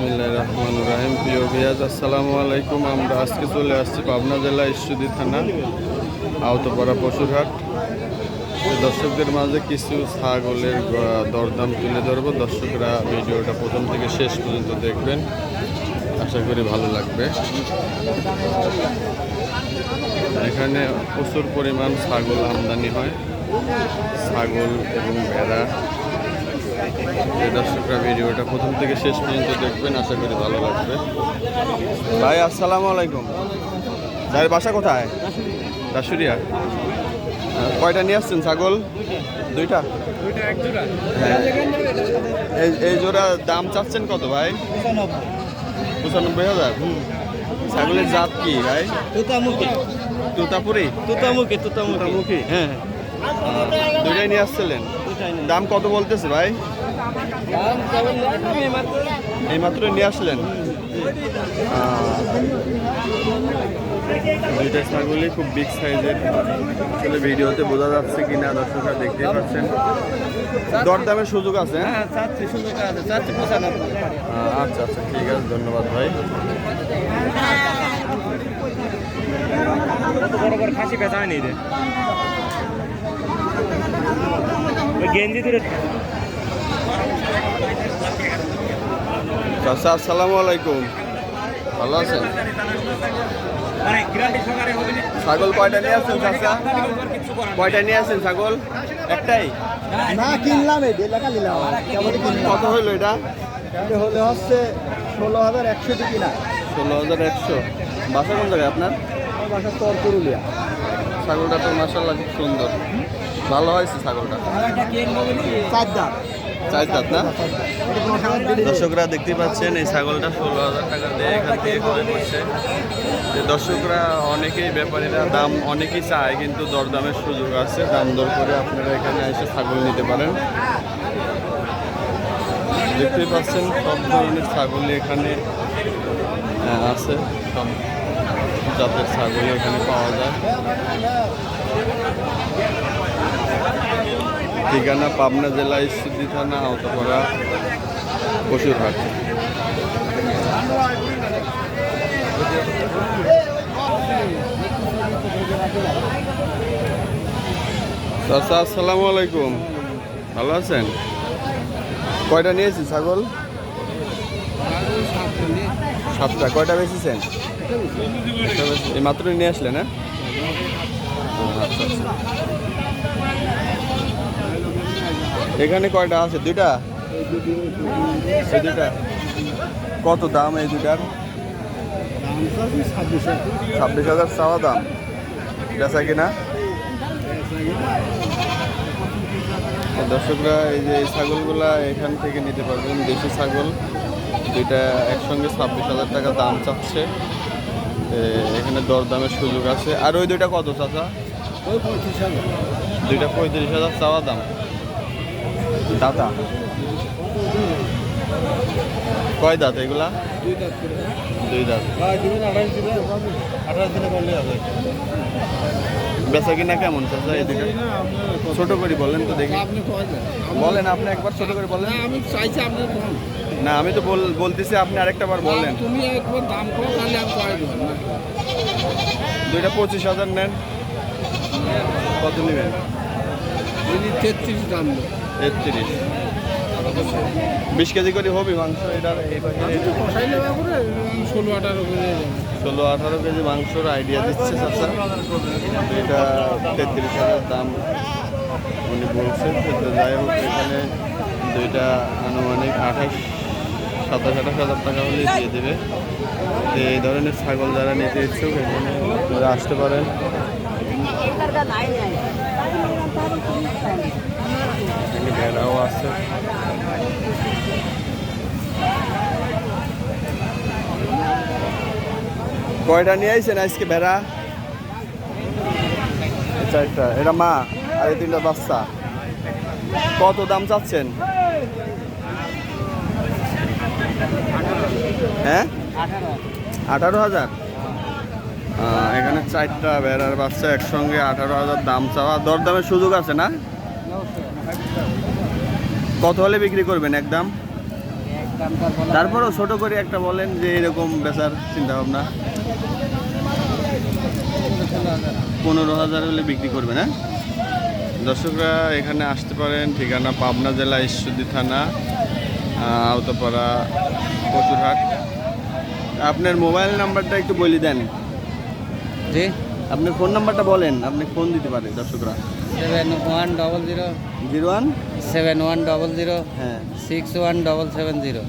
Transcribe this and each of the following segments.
বিসমিল্লাহ রহমান রাহিম প্রিয় ভিয়াজ, আসসালামু আলাইকুম। আমরা আজকে চলে আসছি পাবনা জেলা ঈশ্বরদী থানা, আওতপাড়া পশুরহাট। দর্শকদের মাঝে কিছু ছাগলের দরদাম তুলে ধরবো। দর্শকরা ভিডিওটা প্রথম থেকে শেষ পর্যন্ত দেখবেন। আশা করি ভালো লাগবে। এখানে প্রচুর পরিমাণ ছাগল আমদানি হয়। ছাগল এবং ভেড়া। দর্শকরা ভিডিওটা প্রথম থেকে শেষ পর্যন্ত দেখবেন আশা করি ভালো লাগবে। ভাই আসসালামু আলাইকুম। ভাইয়ের বাসা কোথায়? দাসুরিয়া কয়টা নিয়ে আসছেন ছাগল? দুইটা? হ্যাঁ। এই এই জোড়া দাম চাচ্ছেন কত ভাই? পঁচানব্বই। হাজার। ছাগলের জাত কি ভাই? তুতামুখী। তুতাপুরি? তুতামুখী তুতামুখী। তুতামুখী হ্যাঁ। দুইটাই নিয়ে আসছিলেন। দাম কত বলতেছে ভাই? এইমাত্র নিয়ে আসলেন। দুইটা ছাগলই খুব বিগ সাইজের আসলে ভিডিওতে বোঝা যাচ্ছে কিনা দর্শকরা দেখতে পাচ্ছেন। দরদামের সুযোগ আছে হ্যাঁ? হ্যাঁ আচ্ছা আচ্ছা ঠিক আছে ধন্যবাদ ভাই। বড় বড় খাসি বেচা হয়নি রে গেঞ্জি তুলে চাচা আসসালামু আলাইকুম। ভালো আছেন? ছাগল কয়টা নিয়ে আসছেন চাচা? কয়টা নিয়ে আসছেন ছাগল? একটাই? না কিনলাম এই দেড় টাকা নিলাম। কত হইল এটা? হলে হচ্ছে ষোলো হাজার একশো কিনা। ষোলো হাজার একশো। বাসা কোন জায়গায় আপনার? বাসা তর পুরুলিয়া। ছাগলটা তো মাসাল্লাহ খুব সুন্দর। ভালো হয়েছে ছাগলটা। চার চার না? দর্শকরা দেখতে পাচ্ছেন, এই ছাগলটা ষোলো হাজার টাকা দিয়ে এখান থেকে ক্রয় করছে। যে দর্শকরা অনেকেই ব্যাপারীরা দাম অনেকেই চায়, কিন্তু দরদামের সুযোগ আছে। দাম দর করে আপনারা এখানে এসে ছাগল নিতে পারেন। দেখতেই পাচ্ছেন, সব ধরনের ছাগলই এখানে আছে। সব জাতের ছাগলই এখানে পাওয়া যায়। ঠিকানা পাবনা জেলা ইস্যুদি থানা, আওতাপাড়া পশুরহাট চাচা, আসসালামু আলাইকুম। ভালো আছেন? কয়টা নিয়েছি ছাগল? সাতটা। কয়টা বেচেছেন? এই মাত্র নিয়ে আসলেন হ্যাঁ? আচ্ছা আচ্ছা। এখানে কয়টা আছে? দুইটা? কত দাম এই দুইটার? ছাব্বিশ হাজার চাওয়া দাম। বেচা কিনা? দর্শকরা, এই যে ছাগলগুলা এখান থেকে নিতে পারবেন। দেশি ছাগল, দুইটা একসঙ্গে ছাব্বিশ হাজার টাকা দাম চাচ্ছে। এখানে দরদামের সুযোগ আছে। আর ওই দুইটা কত, চাচা? দুইটা পঁয়ত্রিশ হাজার চাওয়া দাম। দাদা কয় দাঁত এগুলা? দুই দাঁত। বেচা কিনা কেমন ছোট করে বলেন তো দেখি। বলেন, আপনি একবার ছোট করে বলেন। আমি চাইছি না, আমি তো বল বলতেছি, আপনি আরেকটা বার বলেন। তুমি দুইটা পঁচিশ হাজার নেন। কত নেবেন? তেত্রিশ দাম তেত্রিশ। বিশ কেজি করে হবে মাংস এটা এই পাখির এটা কষাই নেওয়া করে ষোলো আঠারো করে ষোলো আঠারো কেজি মাংসর আইডিয়া দিচ্ছে চাচা। এটা তেত্রিশ হাজার দাম উনি বলছেন। যাই হোক এখানে দুইটা আনুমানিক আঠাশ সাতাশ আঠাশ হাজার টাকা হলে দিয়ে দেবে। তো এই ধরনের ছাগল যারা নিতে ইচ্ছুক এখানে আসতে পারেন। কয়টা নিয়ে আইছেন আজকে ভেড়া? চারটা। এটা মা আর তিনটা বাচ্চা। কত দাম চাচ্ছেন? হ্যাঁ? আঠারো হাজার। এখানে চারটা ভেড়ার বাচ্চা একসঙ্গে আঠারো হাজার দাম চাওয়া। দরদামের সুযোগ আছে না? কত হলে বিক্রি করবেন একদম? তারপরও ছোট করে একটা বলেন যে এরকম বেচার চিন্তা ভাবনা পনেরো হাজার হলে বিক্রি করবে না দর্শকরা এখানে আসতে পারেন ঠিকানা পাবনা জেলা ঈশ্বরদী থানা আওতাপাড়া কচুরহাট। আপনার মোবাইল নাম্বারটা একটু বলে দেন। জি। আপনার ফোন নাম্বারটা বলেন আপনি ফোন দিতে পারেন দর্শকরা। Seven one double zero. Zero one? Seven one double zero. হ্যাঁ। Six one double seven zero.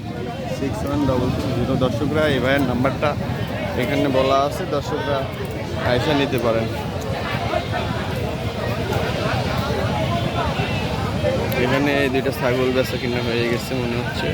Six one double zero. দর্শকরা এই ভাইয়ের নাম্বারটা এখানে বলা আছে দর্শকরা আইসা নিতে পারেন। এখানে এই দুইটা ছাগল বেচা কিনা হয়ে গেছে মনে হচ্ছে।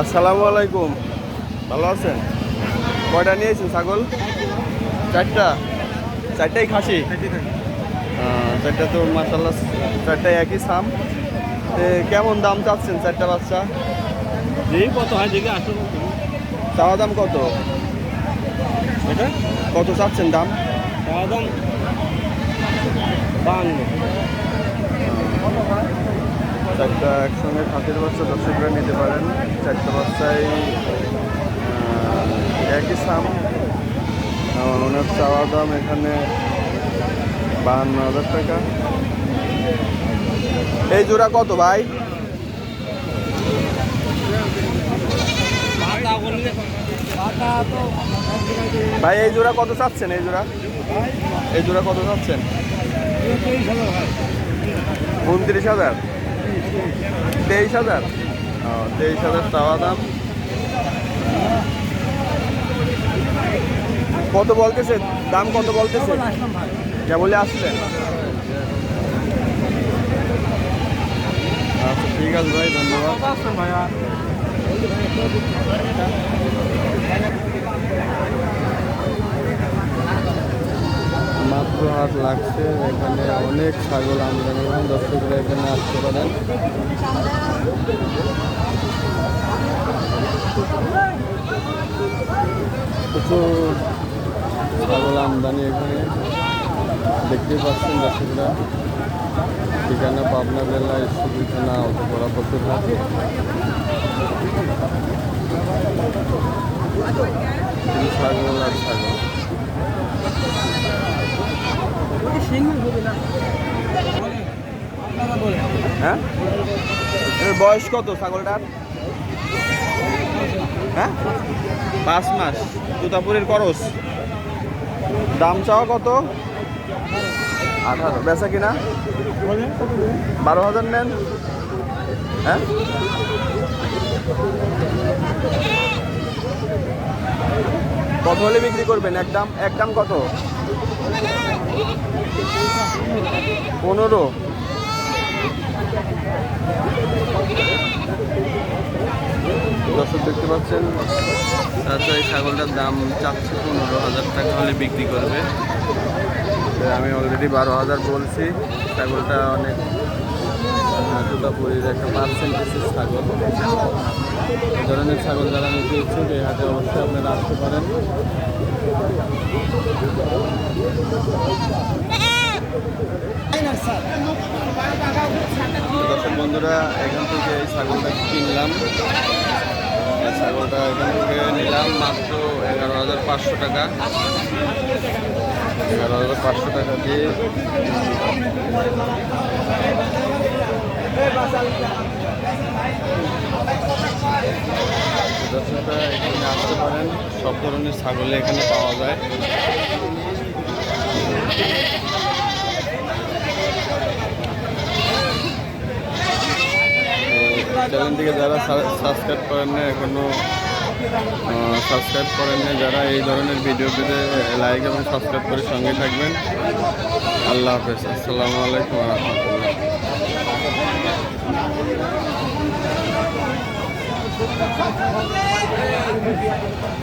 আসসালামু আলাইকুম। ভালো আছেন? কয়টা নিয়েছেন ছাগল? চারটা। চারটাই খাসি? চারটা তো মাসাল্লাহ চারটাই একই সাম কেমন দাম চাচ্ছেন চারটা বাচ্চা? কত হয় দেখে আসুন চাওয়া দাম কত? এটা? কত চাচ্ছেন দাম? একদম বান্ন চারটা একসঙ্গে খাতের বাচ্চা দর্শকরা নিতে পারেন। চারটা বাচ্চাই আহ, একই সাম ওনার চাওয়া দাম এখানে বাহান্ন হাজার টাকা। এই জোড়া কত ভাই? ভাই, এই জোড়া কত চাচ্ছেন? এই জোড়া? এই জোড়া কত চাচ্ছেন? উনত্রিশ হাজার। তেইশ হাজার? ও, তেইশ হাজার চাওয়া দাম। কত বলতেছে? দাম কত বলতেছে? যা বলে আসলেন আচ্ছা ঠিক আছে ভাই ধন্যবাদ। ভাইয়া। মাত্র হাট লাগছে এখানে অনেক ছাগল আমদানি এবং দর্শকরা এখানে আসতে পারেন। প্রচুর ছাগল আমদানি এখানে। দেখতেই পাচ্ছেন দর্শকরা। ঠিকানা পাবনা জেলা ইস্যুদি থানা অতপড়া হাট ছাগল হ্যাঁ? বয়স কত ছাগলটার? হ্যাঁ? পাঁচ মাস। তুতাপুরের করস। দাম চাওয়া কত? আঠারো। বেচা কিনা? বারো হাজার নেন। হ্যাঁ? কত হলে বিক্রি করবেন? একদম একদম কত? পনেরো। দর্শক দেখতে পাচ্ছেন চাচা এই ছাগলটার দাম চারশো পনেরো হাজার টাকা হলে বিক্রি করবে। আমি অলরেডি বারো হাজার বলছি। ছাগলটা অনেক দুর্গাপুরীর একটা পার্সেন্টেজের ছাগল। এই ধরনের ছাগল যারা নিতে ইচ্ছুক, এই হাটে অবশ্যই আপনারা আসতে পারেন। দর্শক বন্ধুরা, এখান থেকে এই ছাগলটা কিনলাম। ছাগলটা এখান থেকে নিলাম মাত্র এগারো হাজার পাঁচশো টাকা। এগারো হাজার পাঁচশো টাকা দিয়ে এখানে আসতে পারেন। সব ধরনের ছাগল এখানে পাওয়া যায়। চ্যানেলটিকে যারা সাবস্ক্রাইব করেন না এখনও সাবস্ক্রাইব করেন না যারা এই ধরনের ভিডিও পেতে লাইক এবং সাবস্ক্রাইব করে সঙ্গে থাকবেন। আল্লাহ হাফেজ। আসসালামু আলাইকুম রহমতুল্লাহ।